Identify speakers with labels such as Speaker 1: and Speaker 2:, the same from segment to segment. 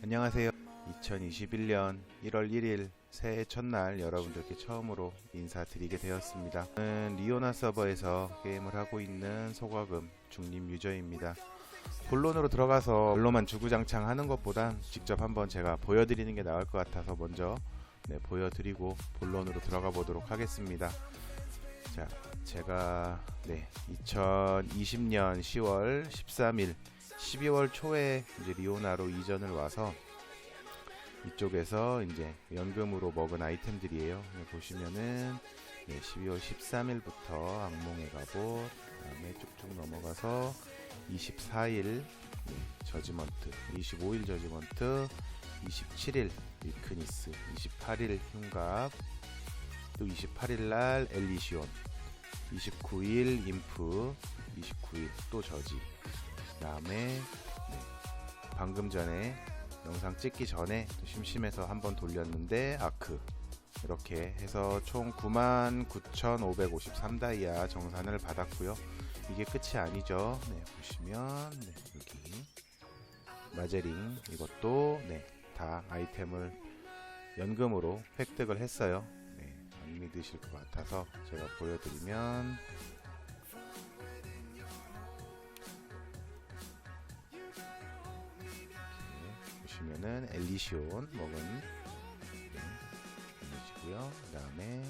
Speaker 1: 안녕하세요. 2021년 1월 1일 새해 첫날 여러분들께 처음으로 인사드리게 되었습니다. 저는 리오나 서버에서 게임을 하고 있는 소과금 중립 유저입니다. 본론으로 들어가서 본론만 주구장창 하는 것보단 직접 한번 제가 보여드리는 게 나을 것 같아서 먼저 네, 보여드리고 본론으로 들어가 보도록 하겠습니다. 자, 제가 네, 2020년 10월 13일 12월 초에 이제 리오나로 이전을 와서 이쪽에서 이제 연금으로 먹은 아이템들이에요. 여기 보시면은 네, 12월 13일부터 악몽의 갑옷, 그다음에 쭉쭉 넘어가서 24일 네, 저지먼트, 25일 저지먼트, 27일 밀크니스, 28일 흉갑, 또 28일 날 엘리시온, 29일 인프, 29일 또 저지. 그 다음에 네, 방금 전에 영상 찍기 전에 또 심심해서 한번 돌렸는데 아크 이렇게 해서 총 99,553 다이아 정산을 받았고요. 이게 끝이 아니죠. 네, 보시면 네, 여기 마제링 이것도 네, 다 아이템을 연금으로 획득을 했어요. 네, 안 믿으실 것 같아서 제가 보여드리면 보시면은 엘리시온 먹은 네, 이미지고요. 그 다음에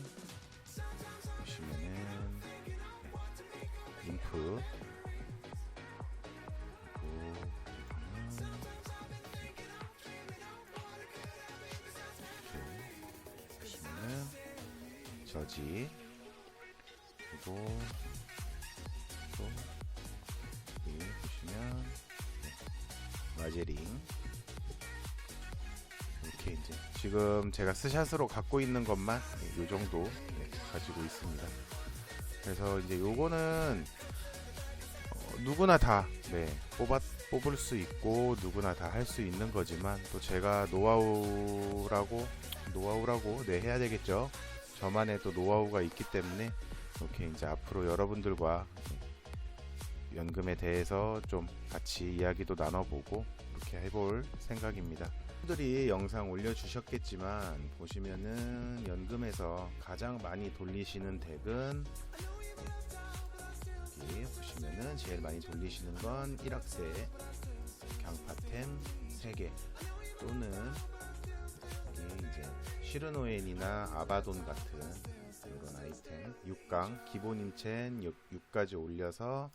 Speaker 1: 보시면은 보시면은 저지. 그리고 또 여기 보시면 네, 마제링 지금 제가 스샷으로 갖고 있는 것만 이 정도 네, 가지고 있습니다. 그래서 이제 요거는 어, 누구나 다 네, 뽑아 뽑을 수 있고 누구나 다 할 수 있는 거지만 또 제가 노하우라고 노하우라고 네 해야 되겠죠. 저만의 또 노하우가 있기 때문에 이렇게 이제 앞으로 여러분들과 네, 연금에 대해서 좀 같이 이야기도 나눠보고 이렇게 해볼 생각입니다. 분들이 영상 올려주셨겠지만 보시면은 연금에서 가장 많이 돌리시는 덱은 여기 보시면은 제일 많이 돌리시는 건 1학세 강파템 3개. 또는 여기 이제 시르노엔이나 아바돈 같은 이런 아이템 6강 기본 인첸 6까지 올려서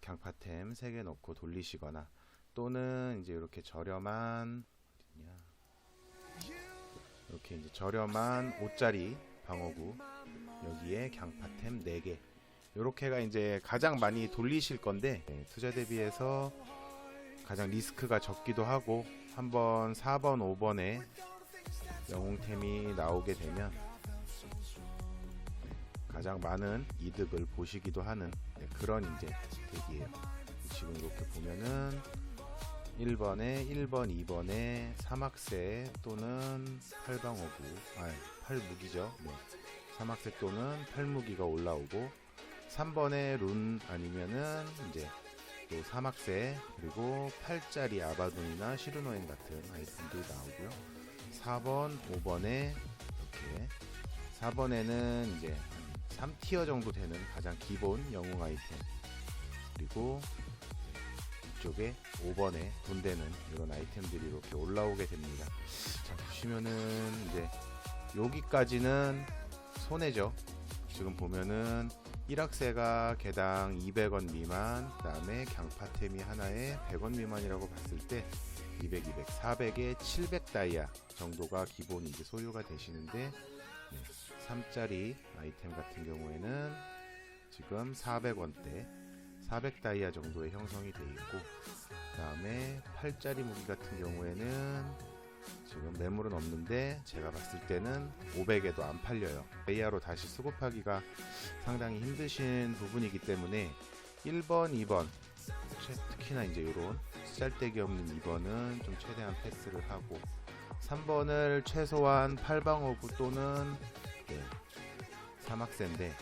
Speaker 1: 강파템 3개 넣고 돌리시거나 또는 이제 이렇게 저렴한 어딨냐 이렇게 이제 저렴한 5짜리 방어구 여기에 강파템 4개. 요렇게가 이제 가장 많이 돌리실 건데 네, 투자 대비해서 가장 리스크가 적기도 하고 한번 4번 5번에 영웅템이 나오게 되면 네, 가장 많은 이득을 보시기도 하는 네, 그런 이제 덱이에요. 지금 이렇게 보면은 1번에 1번 2번에 사막새 또는 팔방어구. 아 팔무기죠. 네. 사막새 또는 팔무기가 올라오고 3번에 룬 아니면은 이제 또 사막새 그리고 8짜리 아바돈이나 시르노엔 같은 아이템들이 나오고요. 4번 5번에 이렇게. 4번에는 이제 3티어 정도 되는 가장 기본 영웅 아이템. 그리고 이쪽에 5번에 돈 되는 이런 아이템들이 이렇게 올라오게 됩니다. 자, 보시면은 이제 여기까지는 손해죠. 지금 보면은 1학세가 개당 200원 미만, 그 다음에 강파템이 하나에 100원 미만이라고 봤을 때 200, 200, 400에 700 다이아 정도가 기본 이제 소유가 되시는데 네, 3짜리 아이템 같은 경우에는 지금 400원대 400 다이아 정도의 형성이 되어 있고 그 다음에 8짜리 무기 같은 경우에는 지금 매물은 없는데 제가 봤을 때는 500에도 안 팔려요. AR로 다시 수급하기가 상당히 힘드신 부분이기 때문에 1번, 2번 최- 특히나 이제 이런 쌀데기 없는 2번은 좀 최대한 패스를 하고 3번을 최소한 8방어구 또는 네, 사막새인데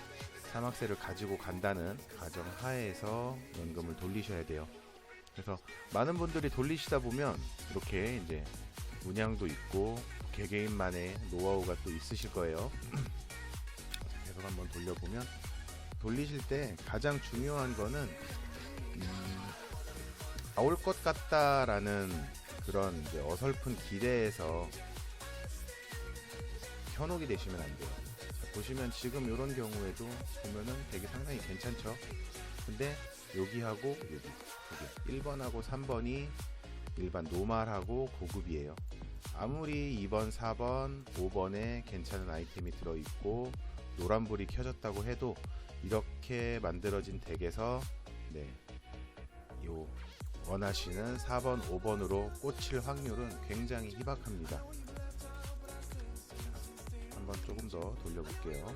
Speaker 1: 사막새를 가지고 간다는 가정 하에서 연금을 돌리셔야 돼요. 그래서 많은 분들이 돌리시다 보면 이렇게 이제 문양도 있고 개개인만의 노하우가 또 있으실 거예요. 계속 한번 돌려보면 돌리실 때 가장 중요한 거는 음, 나올 것 같다라는 그런 어설픈 기대에서 현혹이 되시면 안 돼요. 자, 보시면 지금 이런 경우에도 보면은 되게 상당히 괜찮죠. 근데 여기하고 여기 여기 1번하고 3번이 일반 노말하고 고급이에요. 아무리 2번, 4번, 5번에 괜찮은 아이템이 들어있고 노란불이 켜졌다고 해도 이렇게 만들어진 덱에서 네, 요 원하시는 4번, 5번으로 꽂힐 확률은 굉장히 희박합니다. 자, 한번 조금 더 돌려볼게요.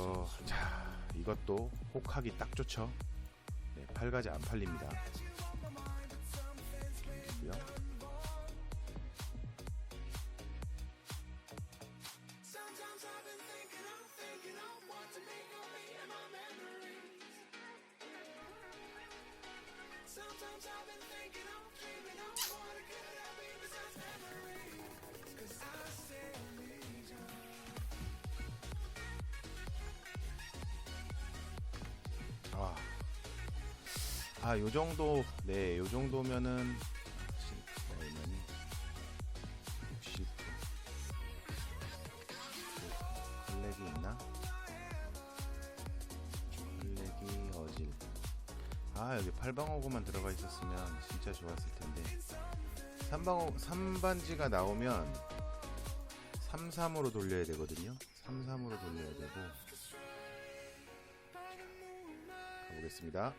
Speaker 1: 어, 자, 이것도 혹하기 딱 좋죠. 네, 팔가지 안 팔립니다.
Speaker 2: I've
Speaker 1: 아, 요 정도, 네, 요 정도면은 얼마니? 60. 클렉이 있나? 클렉이 어질. 아, 여기 8방어구만 들어가 있었으면 진짜 좋았을 텐데. 3방어, 3반지가 나오면 3, 3으로 돌려야 되거든요. 3, 3으로 돌려야 되고. 가보겠습니다.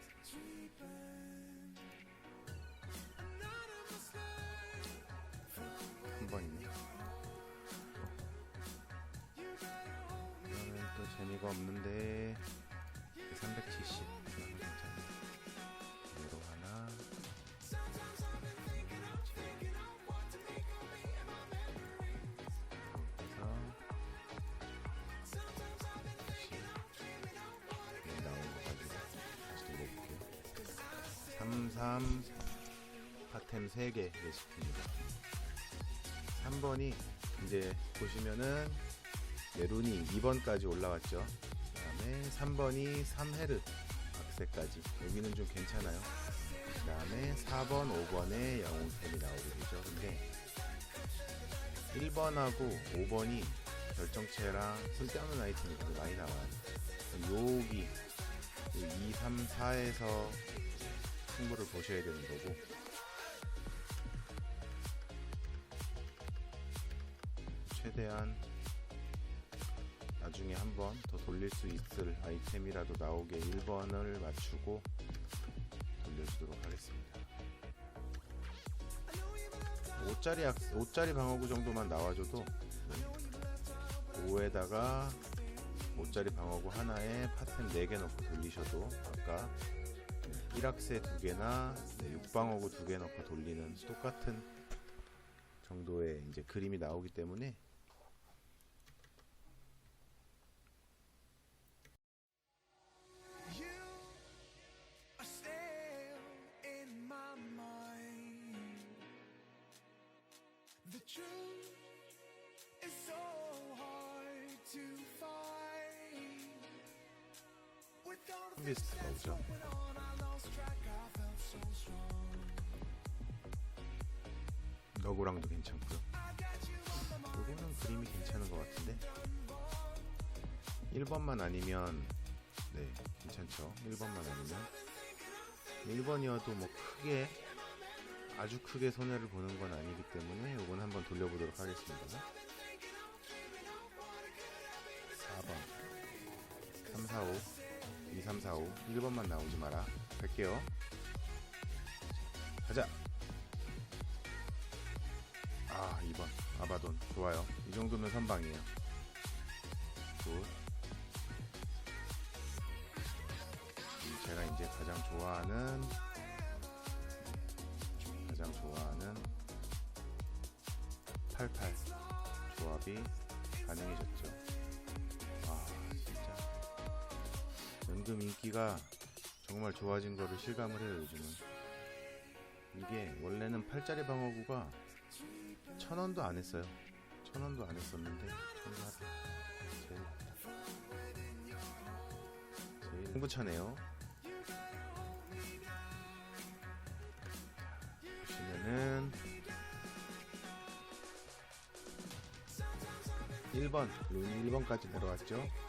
Speaker 1: 또 재미가 없는데 370. 괜찮네. 얘로 하나. 33 파템 3개 레시피입니다. 3번이 이제 보시면은 메론이 2번까지 올라왔죠. 그 다음에 3번이 3헤르 박스까지 여기는 좀 괜찮아요. 그 다음에 4번, 5번에 영웅템이 나오게 되죠. 근데 1번하고 5번이 결정체랑 쓸데없는 아이템이 되게 많이 나와요. 여기 2, 3, 4에서 승부를 보셔야 되는 거고 최대한 나중에 한 번 더 돌릴 수 있을 아이템이라도 나오게 1번을 맞추고 돌려주도록 하겠습니다. 5짜리, 약, 5짜리 방어구 정도만 나와줘도 5에다가 5짜리 방어구 하나에 파템 4개 넣고 돌리셔도 아까 1학세 2개나 6방어구 2개 넣고 돌리는 똑같은 정도의 이제 그림이 나오기 때문에
Speaker 2: That's
Speaker 1: 오죠. 너구랑도 괜찮고요. 요거는 그림이 괜찮은 것 같은데? 1번만 아니면 네 괜찮죠. 1번만 아니면. 1번이어도 뭐 크게 아주 크게 손해를 보는 건 아니기 때문에 요건 한번 돌려보도록 하겠습니다. 4번. 3, 4, 5 2, 3, 4, 5 1번만 나오지 마라. 갈게요. 가자. 아 2번. 아바돈. 좋아요. 이 정도면 선방이에요. 굿. 음, 제가 이제 가장 좋아하는 가장 좋아하는 88 조합이 가능해졌죠 연금 인기가 정말 좋아진 거를 실감을 해요 요즘은. 이게 원래는 8짜리 방어구가 천 원도 안 했어요. 천 원도 안 했었는데 천하다 제일 제일 홍부차네요. 보시면은 1번 룬이 1번까지 내려왔죠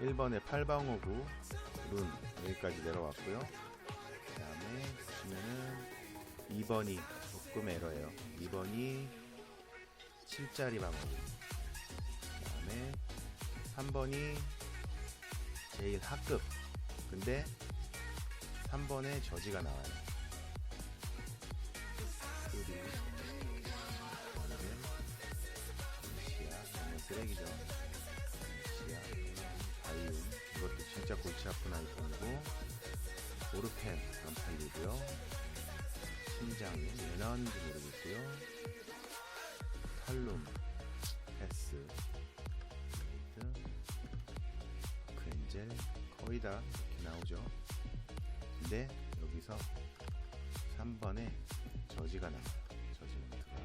Speaker 1: 1번에 8방어구 룬 여기까지 내려왔고요. 그 다음에 보시면은 2번이 조금 에러예요. 2번이 7짜리 방어구. 그 다음에 3번이 제일 하급. 근데 3번에 저지가 나와요 진짜 골치 아픈 아이템이고 오르펜 안 팔리고요. 심장은 왜 나왔는지 모르겠고요. 탈룸 패스 레이드. 크엔젤 거의 다 이렇게 나오죠. 근데 여기서 3번에 저지가 나와요. 저지먼트가.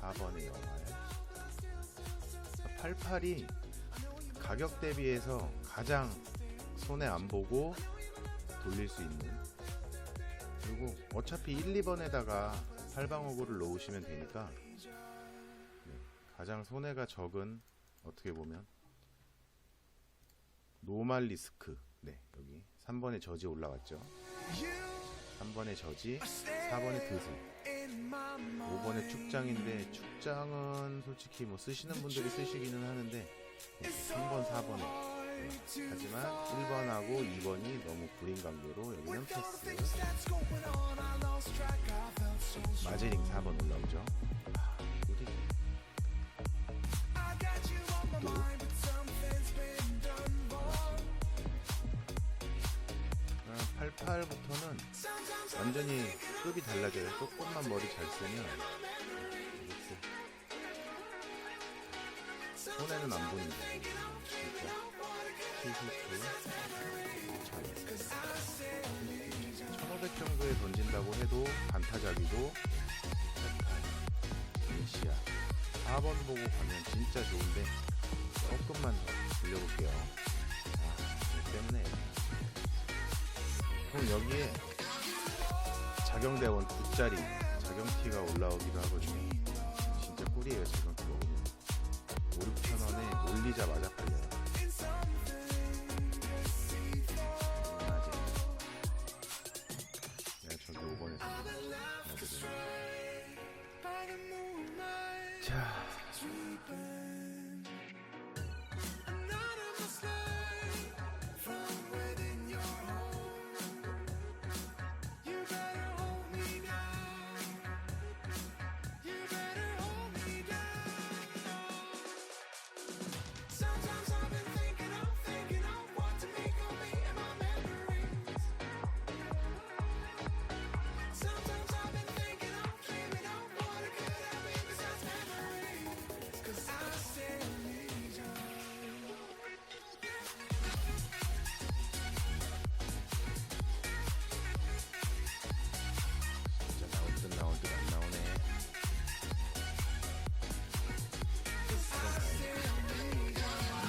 Speaker 1: 4번에 영화에 88이 가격 대비해서 가장 손해 안 보고 돌릴 수 있는. 그리고 어차피 1, 2번에다가 8방어구를 놓으시면 되니까 네, 가장 손해가 적은 어떻게 보면 노말 리스크. 네 여기 3번에 저지 올라왔죠. 3번에 저지 4번에 드슬. 5번에 축장인데 축장은 솔직히 뭐 쓰시는 분들이 쓰시기는 하는데 3번 4번에 하지만 1번하고 2번이 너무 구린 관계로 여기는 패스 마제링 4번 올라오죠 아. 또 88부터는 완전히 급이 달라져요. 조금만 머리 잘 쓰면 손에는 안 보이는데 진짜 1500 정도에 던진다고 해도 반타작이고 88 시야 4번 보고 가면 진짜 좋은데 조금만 더 돌려볼게요 아, 때문에 그럼 여기에 작용대원 9짜리 작용티가 올라오기도 하거든요. 진짜 꿀이에요, 작용티 먹으면. 5, 6천 원에 올리자마자 팔려요.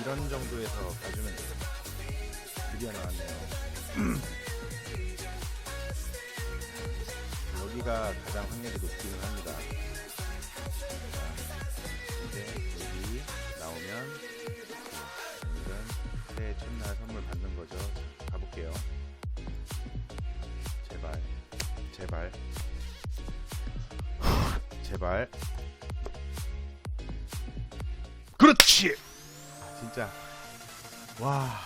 Speaker 1: 이런 정도에서 가주면 돼요. 드디어 나왔네요. 여기가 가장 확률이 높기는 합니다. 자, 이제 여기 나오면 오늘은 새해 첫날 선물 받는 거죠. 자, 가볼게요. 제발, 제발, 제발. 진짜 와.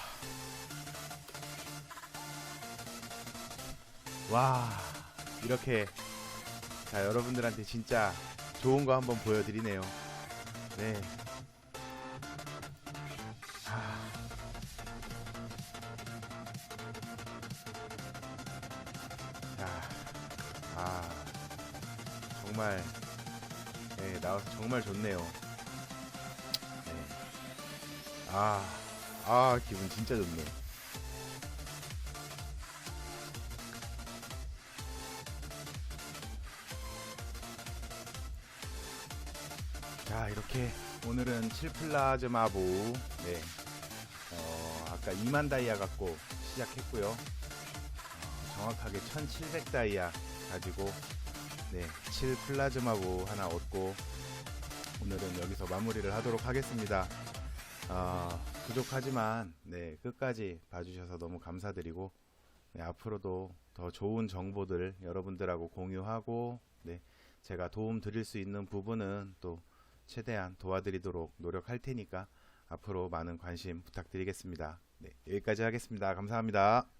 Speaker 1: 와. 이렇게 자, 여러분들한테 진짜 좋은 거 한번 보여 드리네요. 네. 아. 자, 아, 정말, 네, 나와서 정말 좋네요. 네. 아, 아, 기분 진짜 좋네. 자, 이렇게 오늘은 7플라즈마 보우, 네, 어, 아까 2만 다이아 갖고 시작했고요. 어, 정확하게 1700 다이아 가지고, 네, 7 플라즈마 보우 하나 얻고, 오늘은 여기서 마무리를 하도록 하겠습니다. 어, 부족하지만 네, 끝까지 봐주셔서 너무 감사드리고 네, 앞으로도 더 좋은 정보들 여러분들하고 공유하고 네, 제가 도움 드릴 수 있는 부분은 또 최대한 도와드리도록 노력할 테니까 앞으로 많은 관심 부탁드리겠습니다. 네, 여기까지 하겠습니다. 감사합니다.